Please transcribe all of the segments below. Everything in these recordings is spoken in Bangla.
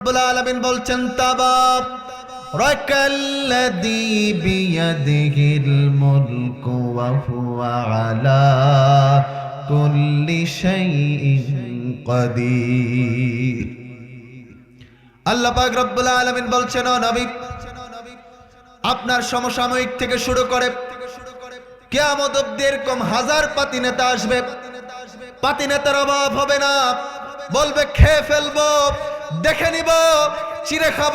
রব্বুল বলছেন তাবাব রাকাল্লাযী বিয়াদিহিল ওয়া হুয়া আলা কুল্লি শাইইন কাদির। আল্লাহ পাক রব্বুল আলামিন বলছেন, ও নবী, আপনার সমসাময়িক থেকে শুরু করে কেয়ামত অব্দি এরকম হাজার পাতি নেতা আসবে। পাতি নেতার অভাব হবে না। বলবে, খেয়ে ফেলব। দেখে নিব চিড়ে খাব।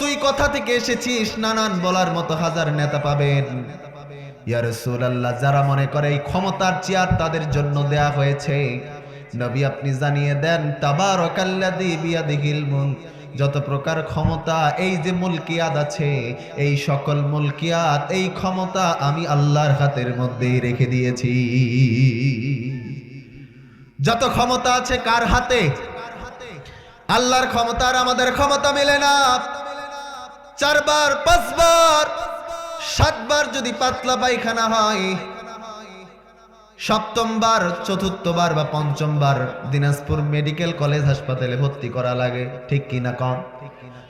তুই কথা থেকে এসেছিস, নানান বলার মতো হাজার নেতা পাবেন। ইয়া রাসূলুল্লাহ, যারা মনে করে এই ক্ষমতার চেয়ার তাদের জন্য দেয়া হয়েছে। নবী, আপনি জানিয়ে দেন, তাবারাকাল্লাযী বিয়াদিহিল মুলক, যত প্রকার ক্ষমতা এই যে মুলকিয়াত আছে, এই সকল মুলকিয়াত, এই ক্ষমতা আমি আল্লাহর হাতের মধ্যেই রেখে দিয়েছি। যত ক্ষমতা আছে কার হাতে? আল্লাহর ক্ষমতার আমাদের ক্ষমতা মেলে না। চারবার, পাঁচবার, সাতবার যদি পাতলা পায়খানা হয়, সপ্তমবার, চতুর্থবার বা পঞ্চমবার দিনাজপুর মেডিকেল কলেজ হাসপাতালে ভর্তি করা লাগে, ঠিক কি না কম?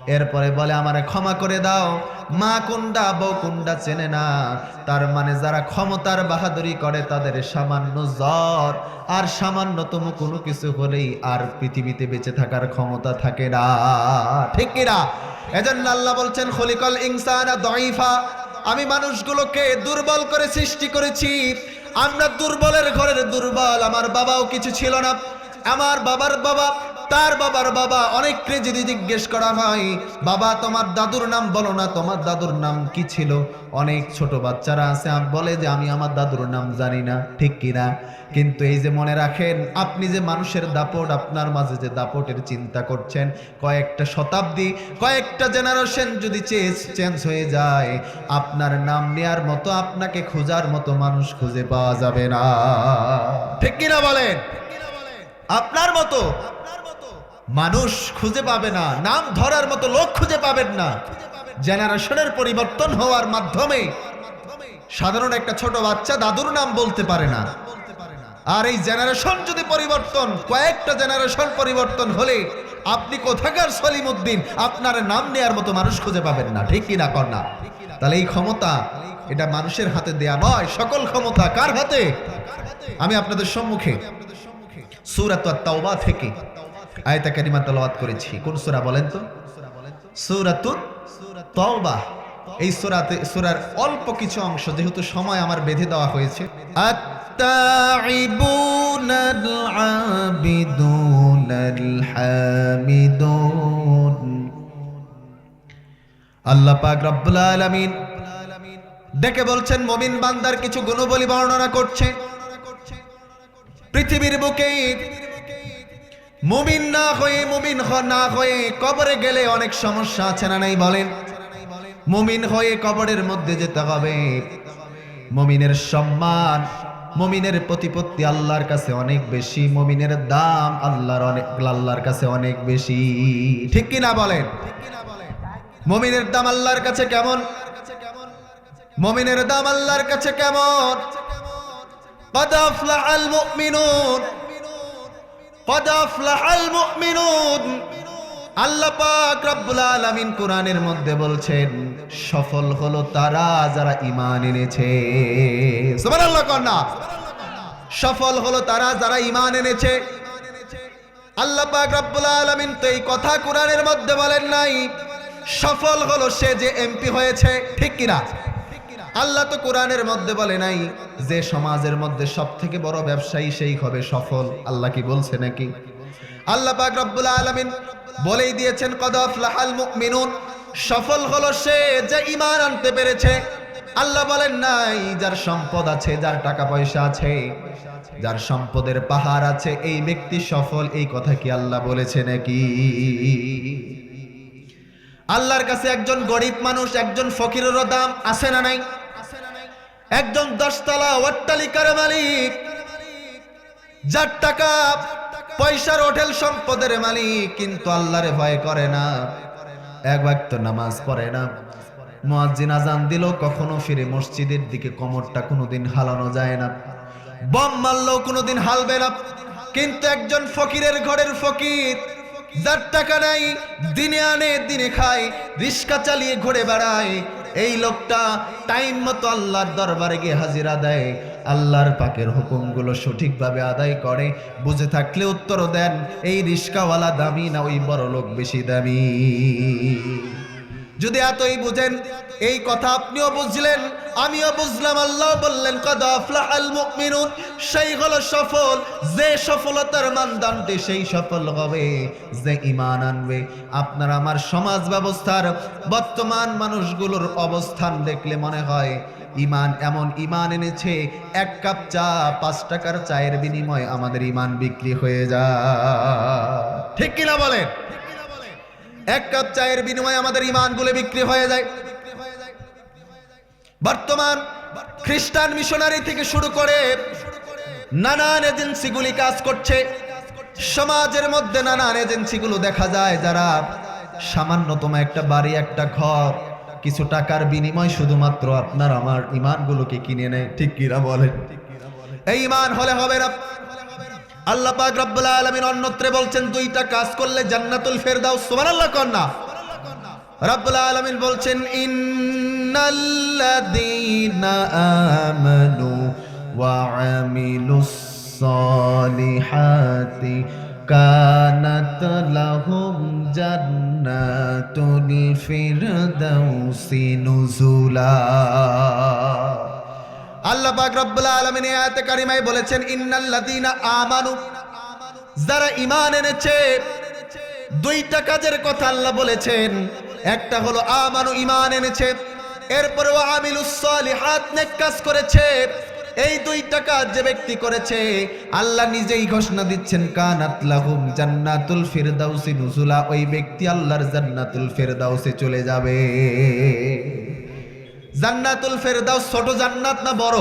এরপরে বলে, আমারে ক্ষমা করে দাও। মা কুন্ডা, বউ কুন্ডা চেনে না। তার মানে যারা ক্ষমতার বাহাদুরি করে, তাদের সামান্য জ্বর আর সামান্যতম কোনো কিছু হলেই আর পৃথিবীতে বেঁচে থাকার ক্ষমতা থাকে না। ঠিক কিনা এজন্য আল্লাহ বলছেন, খলিকল ইনসানা দইফা আমি মানুষগুলোকে দুর্বল করে সৃষ্টি করেছি। আমরা দুর্বলের ঘরের দুর্বল। আমার বাবাও কিছু ছিল না। আমার বাবার বাবা তার বাবার বাবা অনেককে যদি জিজ্ঞেস করা হয়, বাবা, তোমার দাদুর নাম বলো না, তোমার দাদুর নাম কি ছিল? অনেক ছোট বাচ্চারা আছে বলে যে, আমি আমার দাদুর নাম জানি না, ঠিক কিনা কিন্তু এই যে মনে রাখেন, আপনি যে মানুষের দাপট, আপনার মাঝে যে দাপটের চিন্তা করছেন, কয়েকটা শতাব্দী, কয়েকটা জেনারেশন যদি চেঞ্জ হয়ে যায়, আপনার নাম নেয়ার মতো, আপনাকে খোঁজার মতো মানুষ খুঁজে পাওয়া যাবে না। ঠিক কিনা বলেন? আপনার মতো মানুষ খুঁজে পাবে না, নাম ধরার মতো লোক খুঁজে পাবেন না। জেনারেশনের পরিবর্তন হওয়ার মাধ্যমে সাধারণ একটা ছোট বাচ্চা দাদুর নাম বলতে পারে না। আর এই জেনারেশন যদি পরিবর্তন, কয়েকটা জেনারেশন পরিবর্তন হলে আপনি কোথাকার সলিমুদ্দিন? আপনার নাম নেয়ার মতো মানুষ খুঁজে পাবেন না, ঠিক কি না কর না? তাহলে এই ক্ষমতা এটা মানুষের হাতে দেয়া নয়, সকল ক্ষমতা কার হাতে? আমি আপনাদের সম্মুখে সুরাত তাওবা থেকে আয়তা কারিমা তেলাওয়াত করেছি কোন সূরা বলেন তো সূরাতুত তাওবা এই সূরাতে সূরার অল্প কিছু অংশ যেহেতু সময় আমার বেঁধে দেওয়া হয়েছে التائبون العابدون الحامدون আল্লাহ পাক রব্বুল আলামিন ডেকে বলছেন মমিন বান্দার কিছু গুণবলী বর্ণনা করছে পৃথিবীর বুকে মুমিন না হয়ে মুমিন হ- না হয়ে কবরে গেলে অনেক সমস্যা আছে না নাই বলেন মুমিন হয়ে কবরের মধ্যে যেতে হবে মুমিনের সম্মান মুমিনের প্রতিপত্তি আল্লাহর কাছে অনেক বেশি মুমিনের দাম আল্লাহর অনেক আল্লাহর কাছে অনেক বেশি ঠিক কি না বলেন মুমিনের দাম আল্লাহর কাছে কেমন মুমিনের দাম আল্লাহর কাছে কেমন قد أفلح المؤمنون قد أفلح المؤمنون আল্লাহ কোরআনের মধ্যে বলছেন, সফল হলো তারা যারা ঈমান এনেছে। সফল হলো তারা যারা ঈমান এনেছে। আল্লাহ তো এই কথা মধ্যে বলেন নাই, সফল হলো সে যে এমপি হয়েছে, ঠিক কিনা? আল্লাহ তো কোরআনের মধ্যে বলে নাই যে সমাজের মধ্যে সব থেকে বড় ব্যবসায়ী সেই হবে সফল। আল্লাহ কি বলছে নাকি? আল্লাহ পাক রব্বুল আলামিন বলেই দিয়েছেন, কদ আফলাহাল মুমিনুন। সফল হলো সে যে ঈমান আনতে পেরেছে। আল্লাহ বলেন, নাই, যার সম্পদ আছে, যার টাকা পয়সা আছে, যার সম্পদের পাহাড় আছে, এই ব্যক্তি সফল। এই কথা কি আল্লাহ বলেছে নাকি? আল্লাহর কাছে একজন গরিব মানুষ, একজন ফকিরেরও দাম আছে না নাই? একজন দশতলা অট্টালিকার মালিক, যার টাকা পয়সার হোটেল সম্পদের মালিক, কিন্তু আল্লাহরে ভয় করে না। এক ওয়াক্ত নামাজ পড়ে না। মুয়াজ্জিন আজান দিল, কখনো ফিরে মসজিদের দিকে কোমরটা কোনোদিন হালানো যায় না। বম মারলেও কোনোদিন হালবে না। কিন্তু একজন ফকিরের ঘরের ফকির, যার টাকা নাই, দিনে আনে, দিনে খায় রিস্কা চালিয়ে ঘুরে বেড়ায় এই লোকটা টাইম মতো আল্লাহর দরবারে গিয়ে হাজিরা দেয়। আল্লাহর পাকের হুকুমগুলো সঠিকভাবে আদায় করে। বুঝে থাকলে উত্তর দেন, এই রিস্কাওয়ালা দামি না, ওই বড় লোক বেশি দামি। যদি এতই বুঝেন, এই কথা আপনিও বুঝলেন, আমিও বুঝলাম, আল্লাহ বললেন সেই হলো সফল, যে সফলতার মানদণ্ডে সেই সফল হবে, যে ঈমান আনবে। আপনার আমার সমাজ ব্যবস্থার বর্তমান মানুষগুলোর অবস্থান দেখলে মনে হয় ইমান এমন ইমান এনেছে, এক কাপ চা, পাঁচ টাকার চায়ের বিনিময়ে আমাদের ইমান বিক্রি হয়ে যায়। ঠিক কিনা বলেন? এক কাপ চায়ের বিনিময়ে আমাদের ইমানগুলো বিক্রি হয়ে যায়। বর্তমান খ্রিস্টান মিশনারি থেকে শুরু করে নানান এজেন্সিগুলি কাজ করছে। সমাজের মধ্যে নানান এজেন্সিগুলো দেখা যায় যারা সামান্যতম একটা বাড়ি, একটা ঘর, কিছু টাকার বিনিময় শুধুমাত্র আপনার, আমার ইমানগুলোকে কিনে নেয়। ঠিক কিনা বলেন? এই ইমান হলে হবে না। আল্লাহ পাক রব্বুল আলামিন অন্যত্রে বলছেন, দুইটা কাজ করলে জান্নাতুল ফেরদাউস, সুবহানাল্লাহ কন্না রব্বুল আলামিন বলছেন, ইন্নাল্লাযীনা আমানু ওয়া আমিলুস সালিহাতি কানাত লাহুম জান্নাতুল ফিরদাউসি নুজুলা। আল্লাহ পাক রব্বুল আলামিন আয়াতে কারিমায় বলেছেন, ইন্নাল্লাযীনা আমানু। যারা ঈমান এনেছে, দুইটা কাজের কথা আল্লাহ বলেছেন। একটা হলো আমানু, ঈমান এনেছে। এরপরে ও আমিলুস সালিহাত, নেক কাজ করেছে। এই দুইটা কাজ যে ব্যক্তি করেছে, আল্লাহ নিজেই ঘোষণা দিচ্ছেন, কানাত লাহুম জান্নাতুল ফিরদাউসি নুজুলা। ওই ব্যক্তি আল্লাহর জান্নাতুল ফিরদাউসে চলে যাবে। জান্নাতুল ফেরদাউস ছোট জান্নাত না বড়?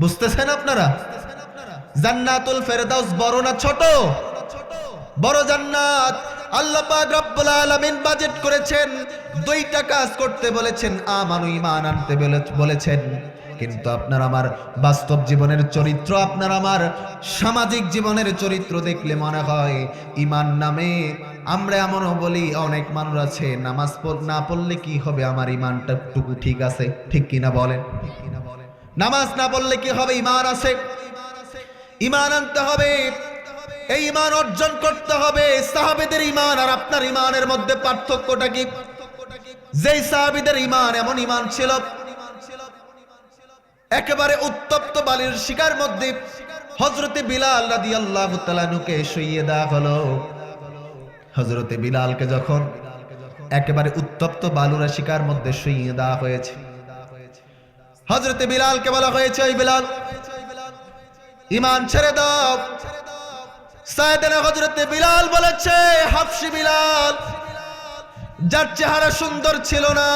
বুঝতেছেন আপনারা? জান্নাতুল ফেরদাউস বড় না ছোট? বড় জান্নাত। আল্লাহ পাক রব্বুল আলামিন বাজেট করেছেন, দুইটা কাজ করতে বলেছেন, আমানু ঈমান আনতে বলে- বলেছেন। কিন্তু আপনার আমার বাস্তব জীবনের চরিত্র, আপনার আমার সামাজিক জীবনের চরিত্র দেখলে মনে হয় ইমান নামে আমরা এমনও বলি, অনেক মানুষ আছে, নামাজ না পড়লে কি হবে? আমার ইমানটা টুকু ঠিক আছে, ঠিক কিনা বলেন? নামাজ না পড়লে কি হবে? ইমান আছে। ইমান আনতে হবে, এই ইমান অর্জন করতে হবে। সাহাবেদের ইমান আর আপনার ইমানের মধ্যে পার্থক্যটা কি? যেই সাহাবিদের ইমান এমন ইমান ছিল একেবারে উত্তপ্ত বালির শিকার মধ্যে হজরতে বিলাল রাদি আল্লাহ তালানুকে শুইয়ে দেওয়া হলো। হজরতে বিলালকে যখন একেবারে উত্তপ্ত বালুরা শিকার মধ্যে শুইয়ে দেওয়া হয়েছে হজরতে বিলালকে বলা হয়েছে, ওই বিলাল ইমান ছেড়ে দাও। সায়দানা হজরতে বিলাল বলেছে, হাফসি বিলাল, যার চেহারা সুন্দর ছিল না।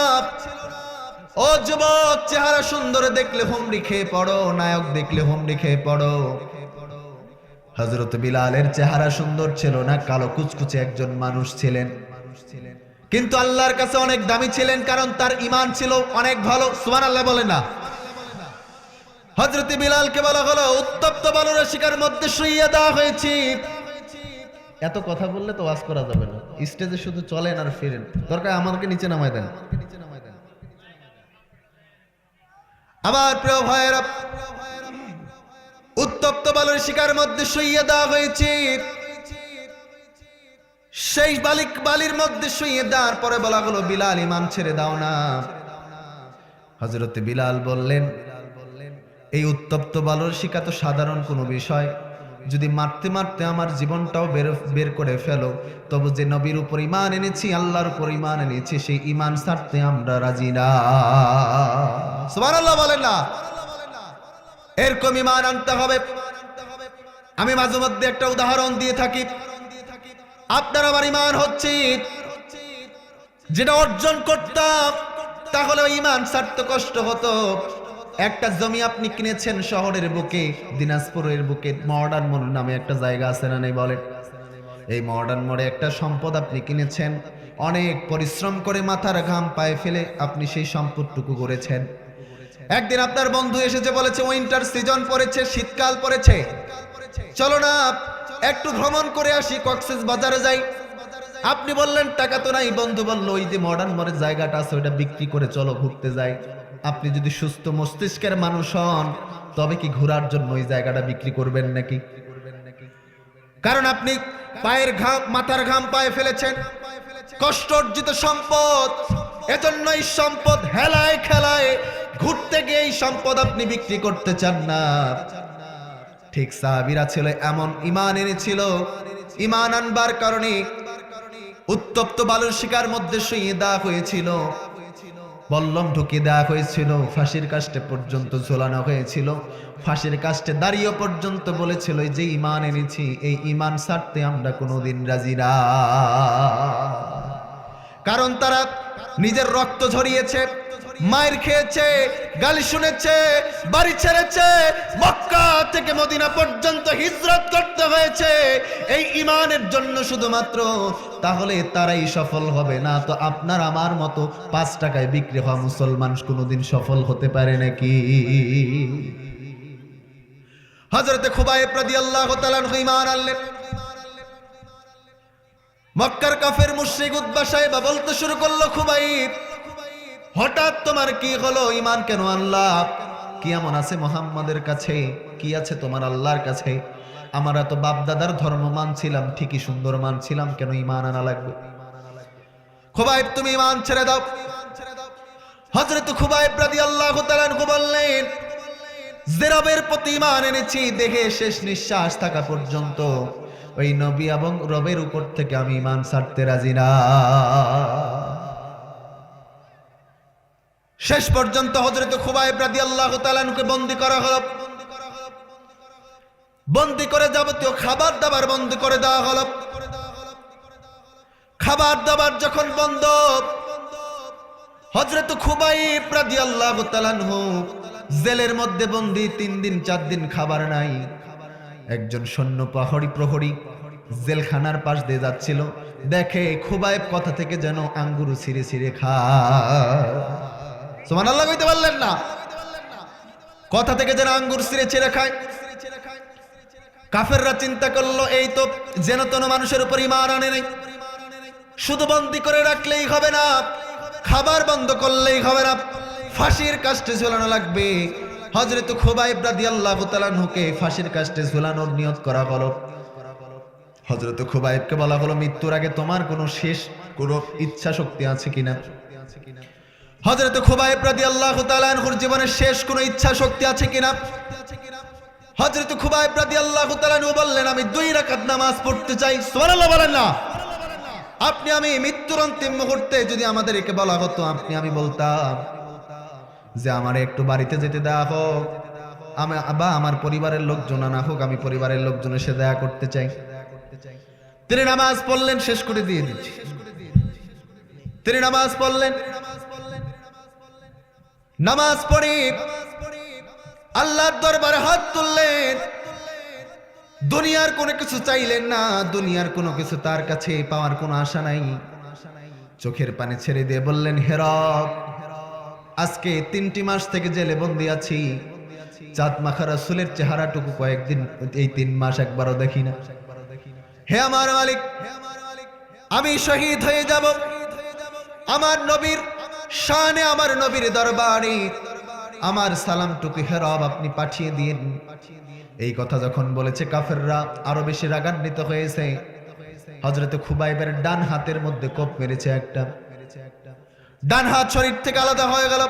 ও যুবক, চেহারা সুন্দর দেখলে হুমড়ি খেয়ে পড়ো, নায়ক দেখলে হুমড়ি খেয়ে পড়ো। হজরত বিলালের চেহারা সুন্দর ছিল না, কালো কুচকুচে একজন মানুষ ছিলেন। কিন্তু আল্লাহর কাছে অনেক দামি ছিলেন, কারণ তার ইমান ছিল অনেক ভালো। সুমান আল্লাহ বলে না। হজরত বিলালকে বলা হলো, উত্তপ্ত বালুরা শিকার মধ্যে শুইয়ে দেওয়া হয়েছে। এত কথা বললে তো ওয়াজ করা যাবে না। স্টেজে শুধু চলেন আর ফিরেন। দরকার আমাদেরকে নিচে নামায় দেন। আমার প্রিয় ভাইয়েরা, উত্তপ্ত বালুর শিকার মধ্যে শুইয়ে দেওয়া হয়েছে। সেই বালিক বালির মধ্যে শুইয়ে দেওয়ার পরে বলা হলো, বিলাল ইমান ছেড়ে দাও না। হজরতে বিলাল বললেন, এই উত্তপ্ত বালুর শিকা তো সাধারণ কোনো বিষয়। যদি মারতে মারতে আমার জীবনটাও বের বের করে ফেলো, তবু যে নবীর উপর ইমান এনেছি, আল্লাহর উপর ইমান এনেছি, সেই ইমান ছাড়তে আমরা রাজি না। সুবহানাল্লাহ বলেন না। এরকম ইমান আনতে হবে। আমি মাঝে মধ্যে একটা উদাহরণ দিয়ে থাকি। আপনার আমার ইমান হচ্ছে যেটা অর্জন করতাম, তাহলে ইমান ছাড়তে কষ্ট হতো। একটা জমি আপনি কিনেছেন শহরের বুকে, দিনাজপুরের বুকে, মডার্ন মোড় নামে একটা জায়গা আছে না নেই বলেন? এই মডার্ন মোড়ে একটা সম্পদ আপনি কিনেছেন, অনেক পরিশ্রম করে মাথার ঘাম পায়ে ফেলে আপনি সেই সম্পদটুকু করেছেন। একদিন আপনার বন্ধু এসেছে, বলেছে উইন্টার সিজন পড়েছে, শীতকাল পড়েছে। চলো না, একটু ভ্রমণ করে আসি, কক্সেস বাজারে যাই। আপনি বললেন, টাকা তো নাই। বন্ধু বলল, ওই যে মডার্ন মরের জায়গাটা আছে ওটা বিক্রি করে চলো ঘুরতে যাই। আপনি যদি সুস্থ মস্তিষ্কের মানুষ হন, তবে কি ঘোরার জন্য ওই জায়গাটা বিক্রি করবেন নাকি? কারণ আপনি পায়ের ঘাম, মাথার ঘাম পায়ে ফেলেছেন। কষ্ট অর্জিত সম্পদ। এজন্য এই সম্পদ হেলায় খেলায়, ঘুরতে গিয়ে এই সম্পদ আপনি বিক্রি করতে চান না। ঠিক সাহাবিরা ছিল, এমন ইমান এনেছিল ইমান আনবার কারণে উত্তপ্ত বালুর শিকার মধ্যে শুয়ে দেওয়া হয়েছিল, বল্লম ঢুকিয়ে দেওয়া হয়েছিল, ফাঁসির কাস্টে পর্যন্ত ঝোলানো হয়েছিল, ফাঁসির কাস্টে দাঁড়িয়ে পর্যন্ত বলেছিল যে ইমান এনেছি, এই ইমান ছাড়তে আমরা কোনোদিন রাজি না। কারণ তারা নিজের রক্ত ঝরিয়েছে, মায়ের খেয়েছে, গালি শুনেছে, বাড়ি ছেড়েছে, মক্কা থেকে মদিনা পর্যন্ত হিজরত করতে হয়েছে। এই ইমানের জন্য শুধুমাত্র তাহলে তারাই সফল হবে না তো আপনার আমার মতো পাঁচ টাকায় বিক্রি হওয়া মুসলমান কোনোদিন সফল হতে পারে নাকি? হজরতে খুবাই প্রদি আল্লাহ ইমান আনলেন। মক্কার কাফের মুশ্রিক উদ্বা সাহেবা বলতে শুরু করল খুবাই হঠাৎ তোমার কি হলো? ইমান কেন আল্লাহ কি এমন আছে মোহাম্মদের কাছে? কি আছে তোমার আল্লাহর কাছে? আমরা তো বাপদাদার ধর্ম মানছিলাম, ঠিকই সুন্দর মানছিলাম, কেন ইমান আনা লাগবে? খুবাইব, তুমি ইমান ছেড়ে দাও। হজরত খুবাইব রাদি আল্লাহ বললেন, জেরবের প্রতি ইমান এনেছি, দেহে শেষ নিঃশ্বাস থাকা পর্যন্ত। ওই নবী এবং রবের উপর থেকে আমি ইমান ছাড়তে রাজি না। শেষ পর্যন্ত হজরত খুবাইব রাদি আল্লাহ তালানুকে বন্দি করা হলো। বন্দি করে যাবতীয় খাবার দাবার বন্ধ করে দেওয়া হলো। খাবার দাবার যখন বন্ধ হজরত খুবাইব রাদি আল্লাহ তালানহু জেলের মধ্যে বন্দি তিন দিন, চার দিন খাবার নাই। একজন সৈন্য পাহড়ি প্রহরী জেলখানার পাশ দিয়ে যাচ্ছিল। দেখে খুবাইব কথা থেকে যেন আঙ্গুরু ছিঁড়ে ছিঁড়ে খা সোমান আল্লাহ কইতে পারলেন না। কথা থেকে যেন আঙ্গুর ছিঁড়ে ছিঁড়ে খায়। কাফেররা চিন্তা করল, এই তো যেন তেন মানুষের উপর ইমান আনে নেই। শুধু বন্দি করে রাখলেই হবে না, খাবার বন্ধ করলেই হবে না, ফাঁসির কাস্টে ঝোলানো লাগবে। হজরত খুবাইব রাদিয়াল্লাহু তাআলাকে ফাঁসির কাস্টে ঝোলানোর নিয়ত করা হলো। হজরত খুবাইবকে বলা হলো, মৃত্যুর আগে তোমার কোনো শেষ, কোনো ইচ্ছা শক্তি আছে কিনা? হজরত খুবাইব জীবনের শেষ কোনো ইচ্ছা শক্তি আছে কিনা? হজরত তাআলা বললেন, আমি দুই রাকাত নামাজ পড়তে চাই। সুবহানাল্লাহ বলেন না। আপনি আমি মৃত্যুর অন্তিম মুহূর্তে যদি আমাদের একে বলা হতো, আপনি আমি বলতাম। যে আমার একটু বাড়িতে যেতে দেওয়া হোক। আমি বা আমার পরিবারের লোকজন না হোক, আমি পরিবারের লোকজনের সাথে দেখা করতে চাই। তিনি নামাজ পড়লেন, শেষ করে দিয়ে দিচ্ছি। তিনি নামাজ পড়লেন। নামাজ পড়ে। আল্লাহর দরবারে হাত তুললেন। দুনিয়ার কোনো কিছু চাইলেন না, দুনিয়ার কোনো কিছু তার কাছে পাওয়ার কোনো আশা নাই। চোখের পানি ছেড়ে দিয়ে বললেন হেরব আজকে তিনটি মাস থেকে জেলে বন্দি আছি। চাঁদ মাখা রাসুলের চেহারাটুকু কয়েকদিন, এই তিন মাস একবারও দেখি না। হে আমার মালিক, আমি শহীদ হয়ে যাব। আমার নবীর শানে, আমার নবীর দরবারে আমার সালামটুকু হেরব আপনি পাঠিয়ে দিন। এই কথা যখন বলেছে কাফেররা, আরও বেশি রাগান্বিত হয়েছে। হজরত খুবাইবের ডান হাতের মধ্যে কোপ মেরেছে একটা। ডান হাত শরীর থেকে আলাদা হয়ে গেল।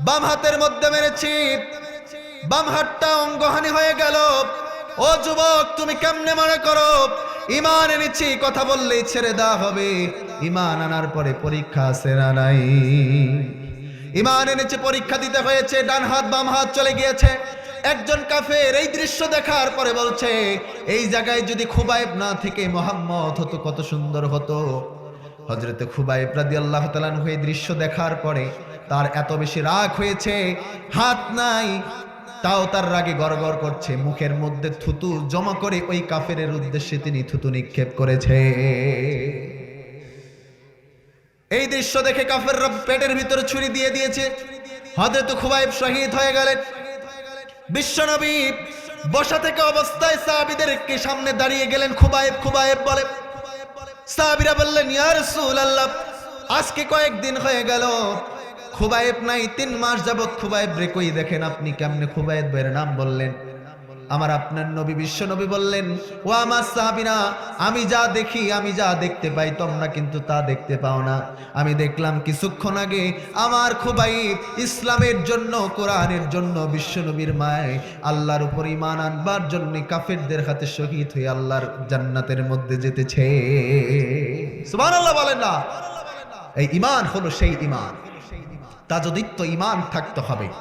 বাম হাতের মধ্যে মেরেছি। বাম হাতটা অঙ্গহানি হয়ে গেল। ও যুবক, তুমি কেমনে মনে করো? ইমান এনেছি, কথা বললেই ছেড়ে দেওয়া হবে। ইমান আনার পরে পরীক্ষা সেরা নাই? ইমান এনেছে, পরীক্ষা দিতে হয়েছে। ডান হাত, বাম হাত চলে গিয়েছে। একজন কাফের এই দৃশ্য দেখার পরে বলছে, এই জায়গায় যদি খুবাইব না থেকে মোহাম্মদ হতো, কত সুন্দর হতো। হজরতে খুবাইব রাদি আল্লাহ তালান হয়ে দৃশ্য দেখার পরে তার এত বেশি রাগ হয়েছে, হাত নাই, তাও তার রাগে গড়গড় করছে, মুখের মধ্যে থুতু জমা করে ওই কাফেরের উদ্দেশ্যে তিনি থুতু নিক্ষেপ করেছে। এই দৃশ্য দেখে কাফের পেটের ভিতরে ছুরি দিয়ে দিয়েছে। হজরত খুবাইব শহীদ হয়ে গেলেন। বিশ্বনবী বসা থেকে অবস্থায় সাহাবিদেরকে সামনে দাঁড়িয়ে গেলেন। খুবায়েব খুবায়েব বলে সাহাবিরা বললেন, ইয়া রাসূলুল্লাহ, আজকে কয়েকদিন হয়ে গেল। খুবাইব নাই, তিন মাস যাবত খুবাইব রে কই দেখেন আপনি কেমনে খুবাইব খুবায়েবের নাম বললেন? আমার আপনার নবী, বিশ্ব নবী বললেন, ও আমার সাহাবিরা, আমি যা দেখি, আমি যা দেখতে পাই, তোমরা কিন্তু তা দেখতে পাও না। আমি দেখলাম কিছুক্ষণ আগে আমার খুবাই ইসলামের জন্য, কোরআনের জন্য, বিশ্ব নবীর মায় আল্লাহর উপর ইমান আনবার জন্য কাফেরদের হাতে শহীদ হয়ে আল্লাহর জান্নাতের মধ্যে যেতেছে। সুবহানাল্লাহ বলেন না। এই ইমান হলো সেই ইমান তাজদিত্য ইমান থাকতে হবে।